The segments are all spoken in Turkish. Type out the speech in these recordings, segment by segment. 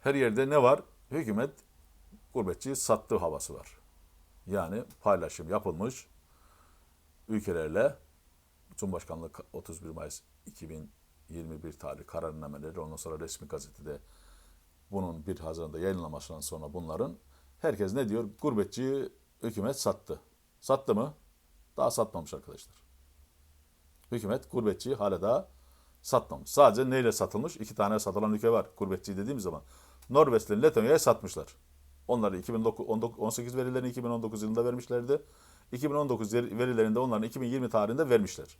her yerde ne var? Hükümet gurbetçiyi sattığı havası var. Yani paylaşım yapılmış ülkelerle Cumhurbaşkanlığı 31 Mayıs 2021 tarih kararnameleri ondan sonra resmi gazetede bunun 1 Haziran'da yayınlanmasından sonra bunların herkes ne diyor? Gurbetçiyi hükümet sattı. Sattı mı? Daha satmamış arkadaşlar. Hükümet gurbetçiyi hala daha satmamış. Sadece neyle satılmış? İki tane satılan ülke var gurbetçi dediğimiz zaman. Norveç ile Letonya'ya satmışlar. Onları 2018 verilerini 2019 yılında vermişlerdi. 2019 verilerinde onların 2020 tarihinde vermişler.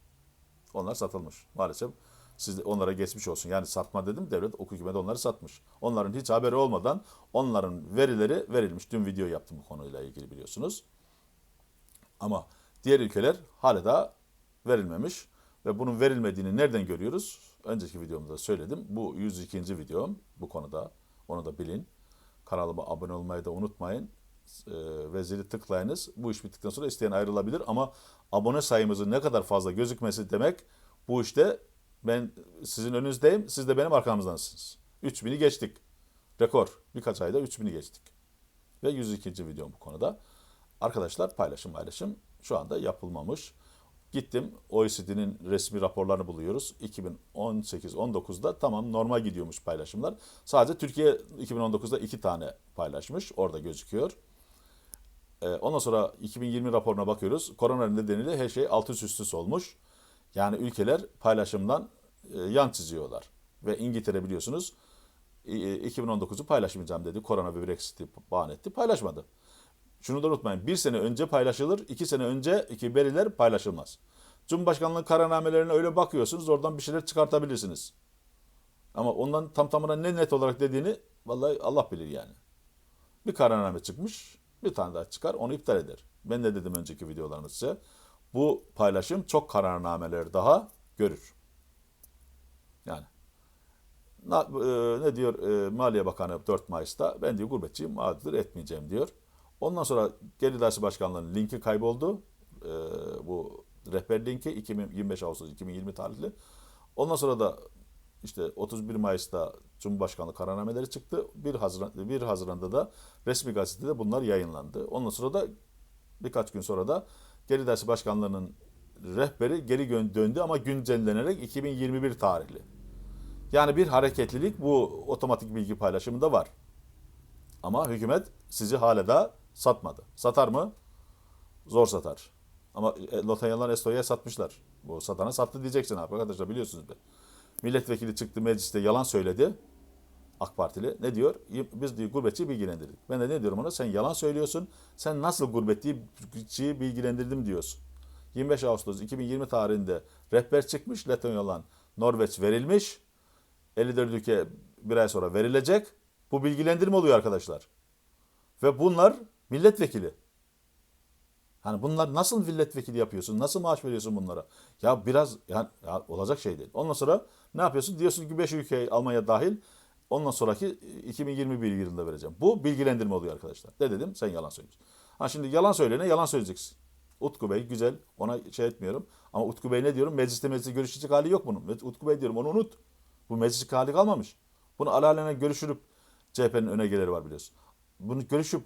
Onlar satılmış. Maalesef siz onlara geçmiş olsun. Yani satma dedim devlet ok hükümet onları satmış. Onların hiç haberi olmadan onların verileri verilmiş. Dün video yaptım bu konuyla ilgili biliyorsunuz. Ama diğer ülkeler hala da verilmemiş. Ve bunun verilmediğini nereden görüyoruz? Önceki videomda söyledim. Bu 102. videom bu konuda. Onu da bilin. Kanalıma abone olmayı da unutmayın. Ee, ve zili tıklayınız. Bu iş bittikten sonra isteyen ayrılabilir ama abone sayımızın ne kadar fazla gözükmesi demek bu işte ben sizin önünüzdeyim. Siz de benim arkamızdansınız. 3000'i geçtik. Rekor. Birkaç ayda 3000'i geçtik. Ve 102. videom bu konuda. Arkadaşlar paylaşım paylaşım şu anda yapılmamış. Gittim OECD'nin resmi raporlarını buluyoruz. 2018-19'da tamam normal gidiyormuş paylaşımlar. Sadece Türkiye 2019'da iki tane paylaşmış. Orada gözüküyor. Ee, ondan sonra 2020 raporuna bakıyoruz. Korona nedeniyle her şey altı üst olmuş. Yani ülkeler paylaşımdan e, yan çiziyorlar. Ve İngiltere biliyorsunuz e, 2019'u paylaşmayacağım dedi. Korona ve Brexit'i bahane etti. Paylaşmadı. Şunu da unutmayın. Bir sene önce paylaşılır, iki sene önce iki veriler paylaşılmaz. Cumhurbaşkanlığı kararnamelerine öyle bakıyorsunuz, oradan bir şeyler çıkartabilirsiniz. Ama ondan tam tamına ne net olarak dediğini vallahi Allah bilir yani. Bir kararname çıkmış, bir tane daha çıkar, onu iptal eder. Ben de dedim önceki videolarımda size. Bu paylaşım çok kararnameler daha görür. Yani e, ne diyor e, Maliye Bakanı 4 Mayıs'ta ben diyor gurbetçiyim mağdur etmeyeceğim diyor. Ondan sonra Gelir Dersi Başkanlığı'nın linki kayboldu. E, bu rehber linki 2025 Ağustos 2020 tarihli. Ondan sonra da işte 31 Mayıs'ta Cumhurbaşkanlığı kararnameleri çıktı. 1 Haziran 1 Haziran'da da resmi gazetede bunlar yayınlandı. Ondan sonra da birkaç gün sonra da Gelir Dersi Başkanlığı'nın rehberi geri döndü ama güncellenerek 2021 tarihli. Yani bir hareketlilik bu otomatik bilgi paylaşımında var. Ama hükümet sizi hala da satmadı. Satar mı? Zor satar. Ama e, Lotanyalar Estonya'ya satmışlar. Bu satana sattı diyeceksin abi arkadaşlar biliyorsunuz be. Milletvekili çıktı mecliste yalan söyledi. AK Partili ne diyor? Biz diyor gurbetçiyi bilgilendirdik. Ben de ne diyorum ona? Sen yalan söylüyorsun. Sen nasıl gurbetçiyi bilgilendirdim diyorsun. 25 Ağustos 2020 tarihinde rehber çıkmış. Letonyalan Norveç verilmiş. 54 ülke bir ay sonra verilecek. Bu bilgilendirme oluyor arkadaşlar. Ve bunlar milletvekili. Hani bunlar nasıl milletvekili yapıyorsun? Nasıl maaş veriyorsun bunlara? Ya biraz yani ya olacak şey değil. Ondan sonra ne yapıyorsun? Diyorsun ki 5 ülke Almanya dahil. Ondan sonraki 2021 yılında vereceğim. Bu bilgilendirme oluyor arkadaşlar. Ne dedim? Sen yalan söylüyorsun. Ha şimdi yalan söyleyene yalan söyleyeceksin. Utku Bey güzel. Ona şey etmiyorum. Ama Utku Bey ne diyorum? Mecliste mecliste görüşecek hali yok bunun. Utku Bey diyorum onu unut. Bu meclis hali kalmamış. Bunu alalene görüşürüp CHP'nin öne geleri var biliyorsun. Bunu görüşüp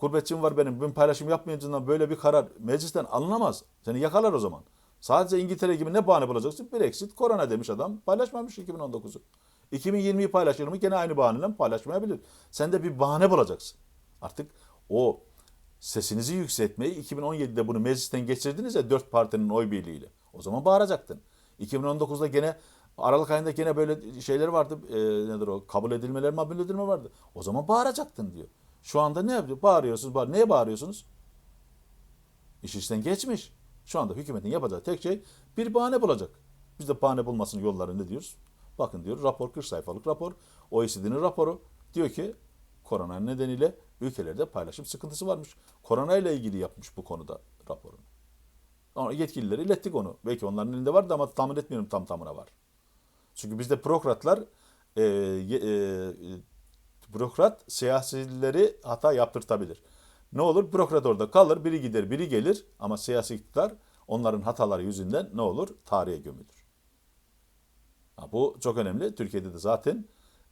gurbetçim var benim. Ben paylaşım yapmayacağından böyle bir karar meclisten alınamaz. Seni yakalar o zaman. Sadece İngiltere gibi ne bahane bulacaksın? Brexit, korona demiş adam. Paylaşmamış 2019'u. 2020'yi paylaşır mı? Gene aynı bahaneyle paylaşmayabilir. Sen de bir bahane bulacaksın. Artık o sesinizi yükseltmeyi 2017'de bunu meclisten geçirdiniz ya dört partinin oy birliğiyle. O zaman bağıracaktın. 2019'da gene Aralık ayında gene böyle şeyler vardı. E, nedir o? Kabul edilmeler, kabul edilme vardı. O zaman bağıracaktın diyor. Şu anda ne yapıyor? Bağırıyorsunuz. Bağır. Neye bağırıyorsunuz? İş işten geçmiş. Şu anda hükümetin yapacağı tek şey bir bahane bulacak. Biz de bahane bulmasının yolları ne diyoruz? Bakın diyor rapor 40 sayfalık rapor. OECD'nin raporu diyor ki korona nedeniyle ülkelerde paylaşım sıkıntısı varmış. Korona ile ilgili yapmış bu konuda raporunu. Ama yetkilileri ilettik onu. Belki onların elinde vardı ama tahmin etmiyorum tam tamına var. Çünkü bizde bürokratlar e, e, bürokrat siyasileri hata yaptırtabilir. Ne olur? Bürokrat orada kalır, biri gider, biri gelir ama siyasi iktidar onların hataları yüzünden ne olur? Tarihe gömülür. Ha, bu çok önemli. Türkiye'de de zaten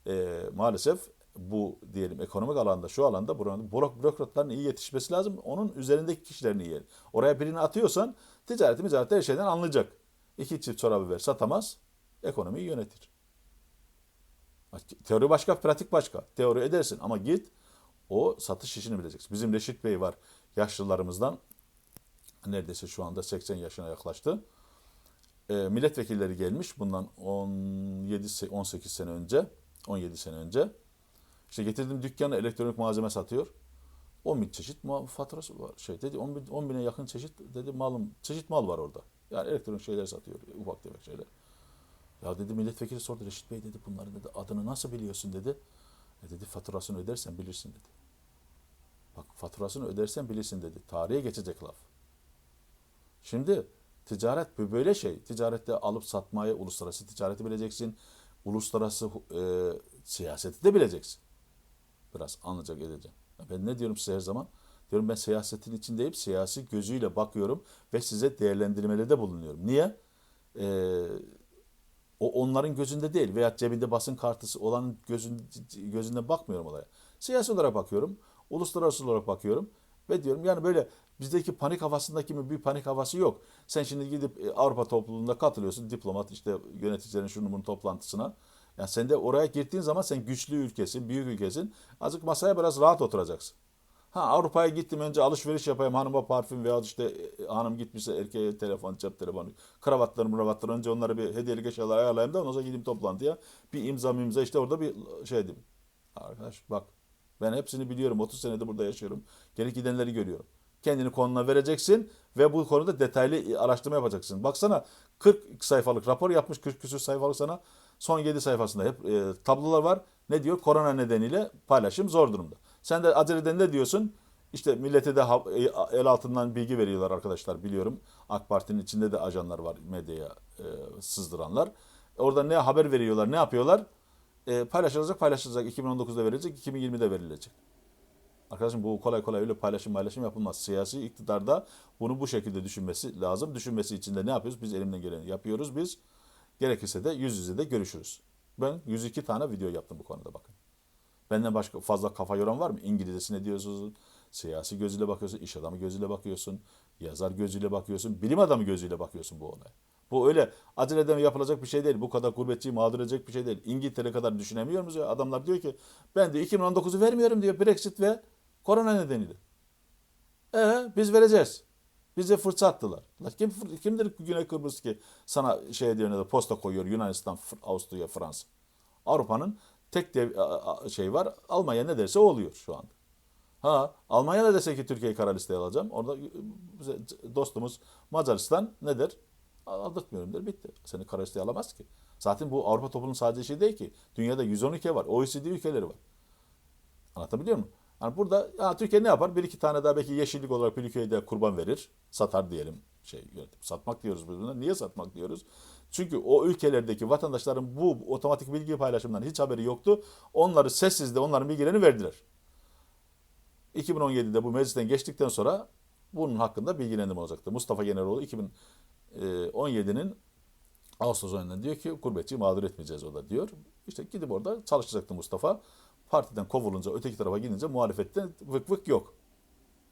e, maalesef bu diyelim ekonomik alanda şu alanda buranın bürok- bürokratların iyi yetişmesi lazım. Onun üzerindeki kişilerin iyi. Oraya birini atıyorsan ticareti ticareti her şeyden anlayacak. İki çift çorabı ver satamaz. Ekonomiyi yönetir. Teori başka, pratik başka. Teori edersin ama git o satış işini bileceksin. Bizim Reşit Bey var yaşlılarımızdan. Neredeyse şu anda 80 yaşına yaklaştı. E, milletvekilleri gelmiş bundan 17 se- 18 sene önce, 17 sene önce. İşte getirdim dükkana elektronik malzeme satıyor. 10 bin çeşit faturası var. Şey dedi 10, bin, 10 bine yakın çeşit dedi malım çeşit mal var orada. Yani elektronik şeyler satıyor. Ufak tefek şeyler. Ya dedi milletvekili sordu Reşit Bey dedi bunların dedi adını nasıl biliyorsun dedi. E dedi faturasını ödersen bilirsin dedi. Bak faturasını ödersen bilirsin dedi. Tarihe geçecek laf. Şimdi ticaret böyle şey. Ticarette alıp satmayı, uluslararası ticareti bileceksin. Uluslararası e, siyaseti de bileceksin. Biraz anlayacak edeceğim. Ben ne diyorum size her zaman? Diyorum ben siyasetin içindeyim. Siyasi gözüyle bakıyorum ve size değerlendirmelerde bulunuyorum. Niye? Ee, o onların gözünde değil veya cebinde basın kartısı olan gözün, gözünde bakmıyorum olaya. Siyasi olarak bakıyorum, uluslararası olarak bakıyorum ve diyorum yani böyle bizdeki panik havasındaki bir panik havası yok. Sen şimdi gidip e, Avrupa topluluğunda katılıyorsun, diplomat işte yöneticilerin şunun bunun toplantısına. Yani sen de oraya girdiğin zaman sen güçlü ülkesin, büyük ülkesin. Azıcık masaya biraz rahat oturacaksın. Ha Avrupa'ya gittim önce alışveriş yapayım hanıma parfüm veya işte e, hanım gitmişse erkeğe telefon, cep telefonu, kravatları mıravatları önce onları bir hediyelik eşyalar ayarlayayım da ondan sonra gideyim toplantıya. Bir imza imza işte orada bir şey dedim. Arkadaş bak ben hepsini biliyorum 30 senedir burada yaşıyorum. Gelip gidenleri görüyorum. Kendini konuna vereceksin ve bu konuda detaylı araştırma yapacaksın. Baksana 40 sayfalık rapor yapmış 40 küsur sayfalık sana son 7 sayfasında hep e, tablolar var. Ne diyor? Korona nedeniyle paylaşım zor durumda. Sen de aceleden ne diyorsun? İşte millete de e, el altından bilgi veriyorlar arkadaşlar biliyorum. AK Parti'nin içinde de ajanlar var medyaya e, sızdıranlar. Orada ne haber veriyorlar, ne yapıyorlar? E, paylaşılacak, paylaşılacak. 2019'da verilecek, 2020'de verilecek. Arkadaşım bu kolay kolay öyle paylaşım paylaşım yapılmaz. Siyasi iktidarda bunu bu şekilde düşünmesi lazım. Düşünmesi için de ne yapıyoruz? Biz elimden geleni yapıyoruz biz. Gerekirse de yüz yüze de görüşürüz. Ben 102 tane video yaptım bu konuda bakın. Benden başka fazla kafa yoran var mı? İngilizcesi ne diyorsunuz? Siyasi gözüyle bakıyorsun, iş adamı gözüyle bakıyorsun, yazar gözüyle bakıyorsun, bilim adamı gözüyle bakıyorsun bu olaya. Bu öyle aceleden yapılacak bir şey değil. Bu kadar gurbetçiyi mağdur edecek bir şey değil. İngiltere kadar düşünemiyor muyuz ya? Adamlar diyor ki ben de 2019'u vermiyorum diyor Brexit ve korona nedeniyle. Ee biz vereceğiz. Bize fırça attılar. La kim, kimdir Güney Kıbrıs ki sana şey diyor ne de posta koyuyor Yunanistan, Avusturya, Fransa. Avrupa'nın tek dev, şey var. Almanya ne derse o oluyor şu anda. Ha Almanya ne dese ki Türkiye'yi kara listeye alacağım. Orada bize dostumuz Macaristan ne der? Aldırtmıyorum der bitti. Seni kara listeye alamaz ki. Zaten bu Avrupa toplumunun sadece şey değil ki. Dünyada 110 ülke var. OECD ülkeleri var. Anlatabiliyor muyum? Yani burada ya Türkiye ne yapar? Bir iki tane daha belki yeşillik olarak bir ülkeye de kurban verir. Satar diyelim. Şey. Satmak diyoruz biz buna. Niye satmak diyoruz? Çünkü o ülkelerdeki vatandaşların bu otomatik bilgi paylaşımından hiç haberi yoktu. Onları sessizde onların bilgilerini verdiler. 2017'de bu meclisten geçtikten sonra bunun hakkında bilgilendirme olacaktı. Mustafa Generoğlu 2017'nin Ağustos ayında diyor ki gurbetçiyi mağdur etmeyeceğiz o da diyor. İşte gidip orada çalışacaktı Mustafa. Partiden kovulunca öteki tarafa gidince muhalefette vık vık yok.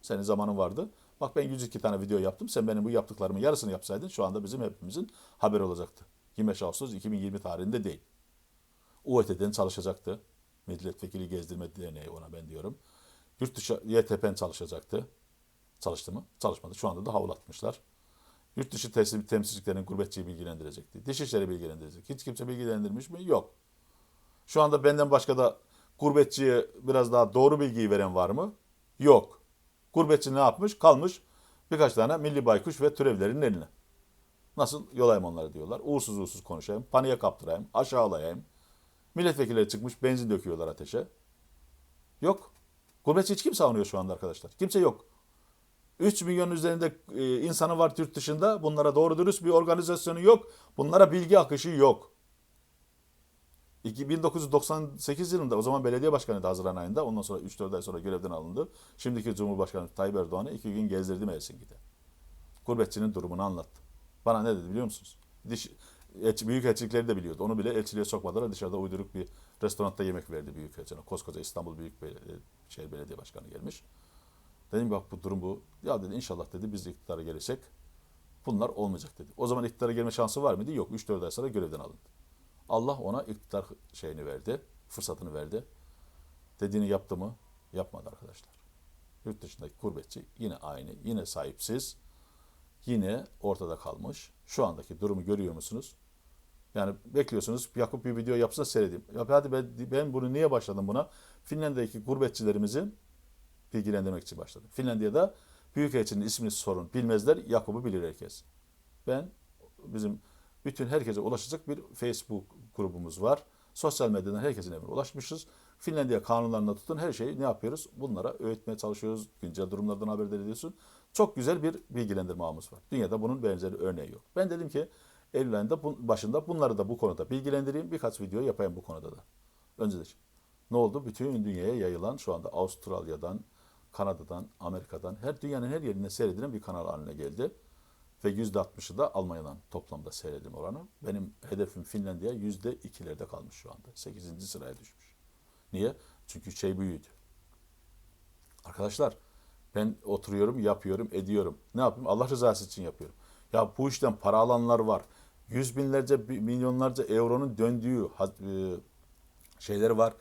Senin zamanın vardı. Bak ben 102 tane video yaptım. Sen benim bu yaptıklarımın yarısını yapsaydın şu anda bizim hepimizin haberi olacaktı. 25 Ağustos 2020 tarihinde değil. UET'den çalışacaktı. Milletvekili gezdirme derneği ona ben diyorum. Yurt dışı YTP'n çalışacaktı. Çalıştı mı? Çalışmadı. Şu anda da havlatmışlar. Yurt dışı temsil, temsilciliklerin gurbetçiyi bilgilendirecekti. Dışişleri bilgilendirecek. Hiç kimse bilgilendirmiş mi? Yok. Şu anda benden başka da gurbetçiye biraz daha doğru bilgiyi veren var mı? Yok. Gurbetçi ne yapmış? Kalmış birkaç tane milli baykuş ve türevlerin eline. Nasıl yolayım onları diyorlar. Uğursuz uğursuz konuşayım, paniğe kaptırayım, aşağılayayım. Milletvekilleri çıkmış benzin döküyorlar ateşe. Yok. Gurbetçi hiç kim savunuyor şu anda arkadaşlar? Kimse yok. 3 milyon üzerinde e, insanı var Türk dışında. Bunlara doğru dürüst bir organizasyonu yok. Bunlara bilgi akışı yok. İki- 1998 yılında o zaman belediye başkanıydı Haziran ayında. Ondan sonra 3-4 ay sonra görevden alındı. Şimdiki Cumhurbaşkanı Tayyip Erdoğan'ı iki gün gezdirdim Helsinki'de. Gurbetçinin durumunu anlattı. Bana ne dedi biliyor musunuz? Diş, elçi, büyük elçilikleri de biliyordu. Onu bile elçiliğe sokmadılar. Dışarıda uyduruk bir Restoranda yemek verdi Büyükelçine. Koskoca İstanbul Büyükşehir Belediye Başkanı gelmiş. Dedim bak bu durum bu. Ya dedi inşallah dedi biz iktidara gelirsek bunlar olmayacak dedi. O zaman iktidara gelme şansı var mıydı? Yok. 3-4 ay sonra görevden alındı. Allah ona iktidar şeyini verdi, fırsatını verdi. Dediğini yaptı mı? Yapmadı arkadaşlar. Yurt dışındaki gurbetçi yine aynı, yine sahipsiz, yine ortada kalmış. Şu andaki durumu görüyor musunuz? Yani bekliyorsunuz Yakup bir video yapsa seyredeyim. Ya hadi ben, ben bunu niye başladım buna? Finlandiya'daki gurbetçilerimizi bilgilendirmek için başladım. Finlandiya'da Büyükelçinin ismini sorun. Bilmezler, Yakup'u bilir herkes. Ben bizim bütün herkese ulaşacak bir Facebook grubumuz var. Sosyal medyadan herkesin evine ulaşmışız. Finlandiya kanunlarına tutun her şeyi ne yapıyoruz? Bunlara öğretmeye çalışıyoruz. Güncel durumlardan haberdar ediyorsun. Çok güzel bir bilgilendirme ağımız var. Dünyada bunun benzeri örneği yok. Ben dedim ki Eylül ayında başında bunları da bu konuda bilgilendireyim. Birkaç video yapayım bu konuda da. Öncedir. Ne oldu? Bütün dünyaya yayılan şu anda Avustralya'dan, Kanada'dan, Amerika'dan her dünyanın her yerinde seyredilen bir kanal haline geldi. Ve %60'ı da Almanya'dan toplamda seyredim oranı. Benim hedefim Finlandiya %2'lerde kalmış şu anda. 8. sıraya düşmüş. Niye? Çünkü şey büyüdü. Arkadaşlar ben oturuyorum, yapıyorum, ediyorum. Ne yapayım? Allah rızası için yapıyorum. Ya bu işten para alanlar var. Yüz binlerce, bi- milyonlarca euronun döndüğü e, şeyler var.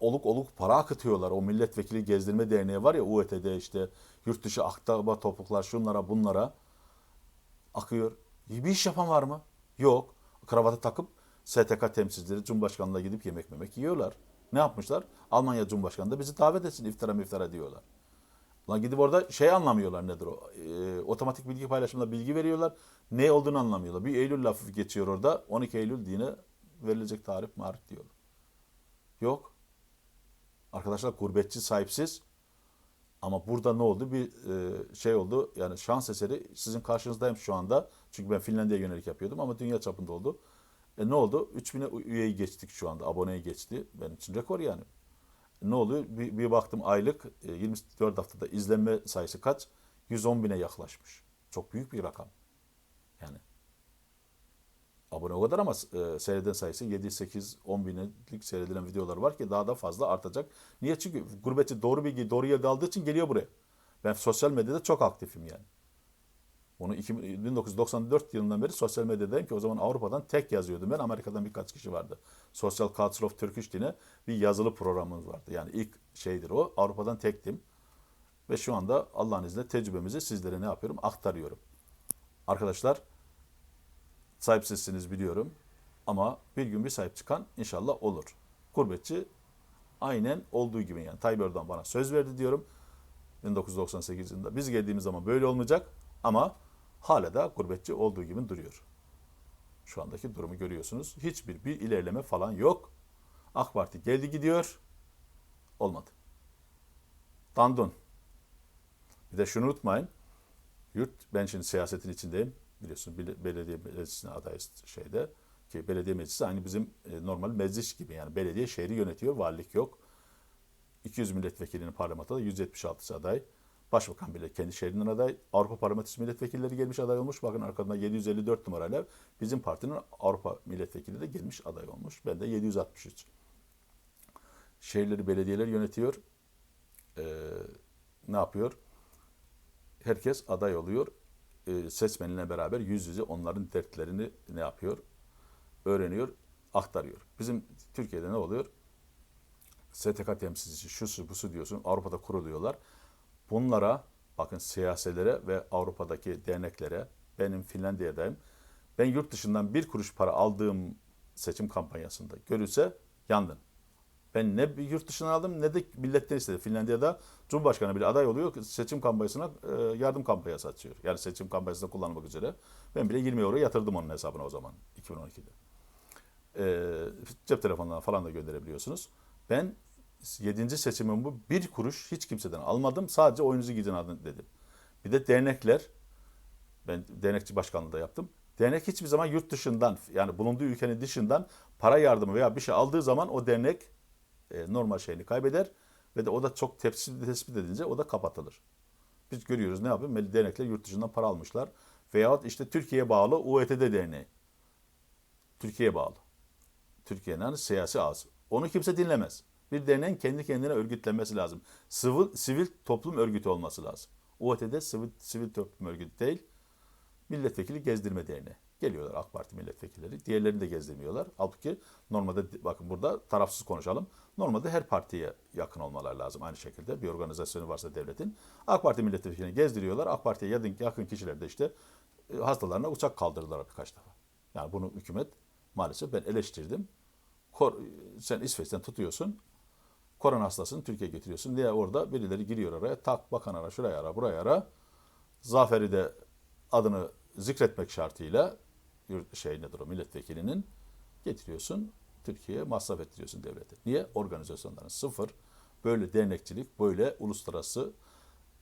Oluk oluk para akıtıyorlar. O milletvekili gezdirme derneği var ya UET'de işte yurt dışı aktaba topuklar şunlara bunlara akıyor. Bir iş yapan var mı? Yok. Kravatı takıp STK temsilcileri Cumhurbaşkanlığına gidip yemek memek yiyorlar. Ne yapmışlar? Almanya Cumhurbaşkanı da bizi davet etsin iftara miftara diyorlar. Lan gidip orada şey anlamıyorlar nedir o? Ee, otomatik bilgi paylaşımında bilgi veriyorlar. Ne olduğunu anlamıyorlar. Bir Eylül lafı geçiyor orada. 12 Eylül dine verilecek tarih marif diyor. Yok. Arkadaşlar gurbetçi sahipsiz. Ama burada ne oldu? Bir e, şey oldu. Yani şans eseri sizin karşınızdayım şu anda. Çünkü ben Finlandiya'ya yönelik yapıyordum ama dünya çapında oldu. E ne oldu? 3000'e üyeyi geçtik şu anda. Aboneyi geçti. Benim için rekor yani. Ne oluyor? Bir, bir baktım aylık e, 24 haftada izlenme sayısı kaç? 110 bine yaklaşmış. Çok büyük bir rakam. Yani abone o kadar ama e, seyreden sayısı 7, 8, 10 binlik seyredilen videolar var ki daha da fazla artacak. Niye? Çünkü gurbetçi doğru bilgi doğru yerde aldığı için geliyor buraya. Ben sosyal medyada çok aktifim yani. Onu 2000 1994 yılından beri sosyal medyadayım ki o zaman Avrupa'dan tek yazıyordum. Ben Amerika'dan birkaç kişi vardı. Social Culture of Turkish diye bir yazılı programımız vardı. Yani ilk şeydir o. Avrupa'dan tektim. Ve şu anda Allah'ın izniyle tecrübemizi sizlere ne yapıyorum? Aktarıyorum. Arkadaşlar sahipsizsiniz biliyorum. Ama bir gün bir sahip çıkan inşallah olur. Gurbetçi aynen olduğu gibi yani. Tayyip Erdoğan bana söz verdi diyorum. 1998 yılında. Biz geldiğimiz zaman böyle olmayacak ama hala da gurbetçi olduğu gibi duruyor. Şu andaki durumu görüyorsunuz. Hiçbir bir ilerleme falan yok. AK Parti geldi gidiyor. Olmadı. Dandun. Bir de şunu unutmayın. Yurt, ben şimdi siyasetin içindeyim. Biliyorsun bel- belediye meclisine adayız şeyde. Ki belediye meclisi aynı bizim e, normal meclis gibi yani belediye şehri yönetiyor, valilik yok. 200 milletvekilinin parlamentoda 176 aday. Başbakan bile kendi şehrinden aday. Avrupa Parlamentosu milletvekilleri gelmiş aday olmuş. Bakın arkasında 754 numarayla bizim partinin Avrupa milletvekili de gelmiş aday olmuş. Ben de 763. Şehirleri belediyeler yönetiyor. Ee, ne yapıyor? Herkes aday oluyor. Ee, seçmenle beraber yüz yüze onların dertlerini ne yapıyor? Öğreniyor, aktarıyor. Bizim Türkiye'de ne oluyor? STK temsilcisi, şusu busu diyorsun, Avrupa'da kuruluyorlar. Bunlara, bakın siyaselere ve Avrupa'daki derneklere, benim Finlandiya'dayım. Ben yurt dışından bir kuruş para aldığım seçim kampanyasında görülse yandın. Ben ne yurt dışından aldım ne de milletten istedim. Finlandiya'da Cumhurbaşkanı bile aday oluyor. Seçim kampanyasına e, yardım kampanyası açıyor. Yani seçim kampanyasında kullanmak üzere. Ben bile 20 euro yatırdım onun hesabına o zaman 2012'de. E, cep telefonundan falan da gönderebiliyorsunuz. Ben 7. seçimim bu. Bir kuruş hiç kimseden almadım. Sadece oyunuzu gidin alın dedim. Bir de dernekler. Ben dernekçi başkanlığı da yaptım. Dernek hiçbir zaman yurt dışından yani bulunduğu ülkenin dışından para yardımı veya bir şey aldığı zaman o dernek e, normal şeyini kaybeder ve de o da çok tespit, tespit edince o da kapatılır. Biz görüyoruz ne yapıyor? Dernekler yurt dışından para almışlar. Veyahut işte Türkiye'ye bağlı UETD Derneği. Türkiye'ye bağlı. Türkiye'nin siyasi ağzı. Onu kimse dinlemez. Bir derneğin kendi kendine örgütlenmesi lazım. Sivil, sivil toplum örgütü olması lazım. UET'de sivil, sivil toplum örgütü değil, milletvekili gezdirme derneği. Geliyorlar AK Parti milletvekilleri. Diğerlerini de gezdirmiyorlar. Halbuki normalde bakın burada tarafsız konuşalım. Normalde her partiye yakın olmaları lazım aynı şekilde. Bir organizasyonu varsa devletin. AK Parti milletvekilini gezdiriyorlar. AK Parti'ye yakın, kişiler de işte e, hastalarına uçak kaldırdılar birkaç defa. Yani bunu hükümet maalesef ben eleştirdim. Kor, sen İsveç'ten tutuyorsun. Korona hastasını Türkiye'ye getiriyorsun diye orada birileri giriyor oraya. Tak bakan ara şuraya ara buraya ara. Zafer'i de adını zikretmek şartıyla yurt şey nedir o milletvekilinin getiriyorsun Türkiye'ye masraf ettiriyorsun devlete. Niye? Organizasyonların sıfır. Böyle dernekçilik, böyle uluslararası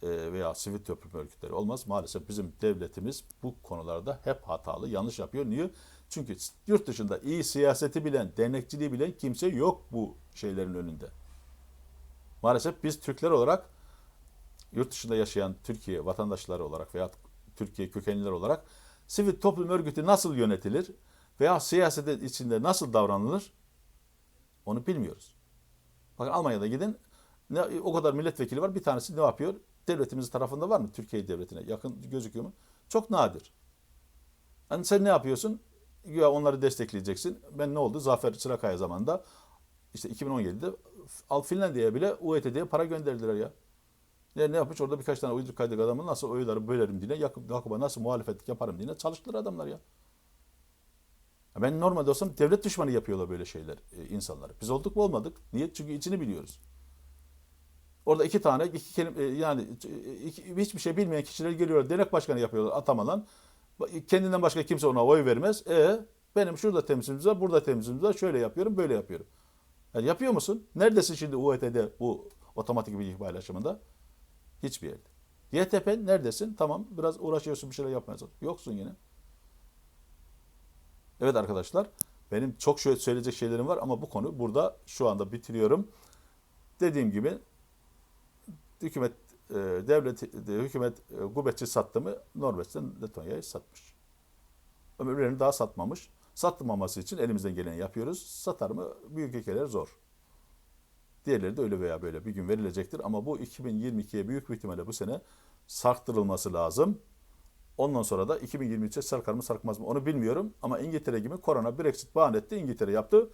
e, veya sivil toplum örgütleri olmaz. Maalesef bizim devletimiz bu konularda hep hatalı, yanlış yapıyor. Niye? Çünkü yurt dışında iyi siyaseti bilen, dernekçiliği bilen kimse yok bu şeylerin önünde. Maalesef biz Türkler olarak yurt dışında yaşayan Türkiye vatandaşları olarak veya Türkiye kökenliler olarak sivil toplum örgütü nasıl yönetilir veya siyaset içinde nasıl davranılır onu bilmiyoruz. Bakın Almanya'da gidin ne, o kadar milletvekili var bir tanesi ne yapıyor? Devletimizin tarafında var mı Türkiye devletine yakın gözüküyor mu? Çok nadir. Hani sen ne yapıyorsun? Ya onları destekleyeceksin. Ben ne oldu? Zafer Çırakaya zamanında işte 2017'de Al Finlandiya'ya bile UET'ye para gönderdiler ya. Ne, ne yapmış? Orada birkaç tane uyduruk kaydık adamın nasıl oyları bölerim diye, Yakup, Yakup'a nasıl muhalefetlik yaparım diye çalıştılar adamlar ya. Ya Ben normalde olsam devlet düşmanı yapıyorlar böyle şeyler e, insanları. Biz olduk mu olmadık. Niye? Çünkü içini biliyoruz. Orada iki tane iki kelime e, yani e, iki, hiçbir şey bilmeyen kişiler geliyorlar. Dernek başkanı yapıyorlar atamadan. Kendinden başka kimse ona oy vermez. E benim şurada temsilcimiz var, burada temsilcimiz var. Şöyle yapıyorum, böyle yapıyorum. Yani yapıyor musun? Neredesin şimdi UET'de bu otomatik bilgi paylaşımında? Hiçbir yerde. YTP neredesin? Tamam biraz uğraşıyorsun bir şeyler yapmaya. Yoksun yine. Evet arkadaşlar benim çok şöyle söyleyecek şeylerim var ama bu konu burada şu anda bitiriyorum. Dediğim gibi hükümet e, devlet e, hükümet e, sattı mı Norveç'ten Letonya'yı satmış. Ömürlerini daha satmamış. Satmaması için elimizden geleni yapıyoruz. Satar mı büyük ülkeler zor. Diğerleri de öyle veya böyle bir gün verilecektir. Ama bu 2022'ye büyük bir ihtimalle bu sene sarktırılması lazım. Ondan sonra da 2023'e sarkar mı sarkmaz mı onu bilmiyorum. Ama İngiltere gibi korona Brexit bahane etti. İngiltere yaptı.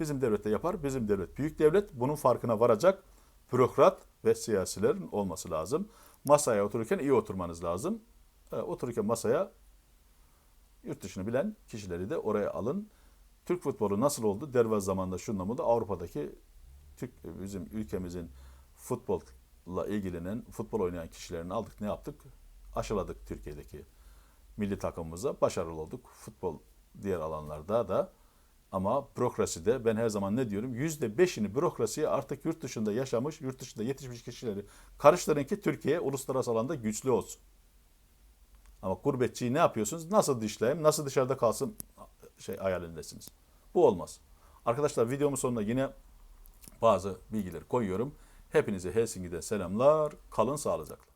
Bizim devlet de yapar. Bizim devlet büyük devlet. Bunun farkına varacak bürokrat ve siyasilerin olması lazım. Masaya otururken iyi oturmanız lazım. E, otururken masaya yurt dışını bilen kişileri de oraya alın. Türk futbolu nasıl oldu? Dervaz zamanında şunla mı da Avrupa'daki Türk bizim ülkemizin futbolla ilgilenen, futbol oynayan kişilerini aldık. Ne yaptık? Aşıladık Türkiye'deki milli takımımıza. Başarılı olduk. Futbol diğer alanlarda da ama bürokraside ben her zaman ne diyorum? Yüzde beşini bürokrasiye artık yurt dışında yaşamış, yurt dışında yetişmiş kişileri karıştırın ki Türkiye uluslararası alanda güçlü olsun. Ama gurbetçiyi ne yapıyorsunuz? Nasıl dışlayayım, nasıl dışarıda kalsın şey hayalindesiniz. Bu olmaz. Arkadaşlar videomun sonunda yine bazı bilgiler koyuyorum. Hepinize Helsinki'den selamlar. Kalın sağlıcakla.